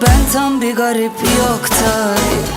Ben tam bir garip yok tarif